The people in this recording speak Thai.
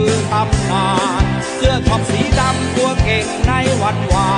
คือตำนานเสื้อขอบสีดำตัวเก่งในวันวาน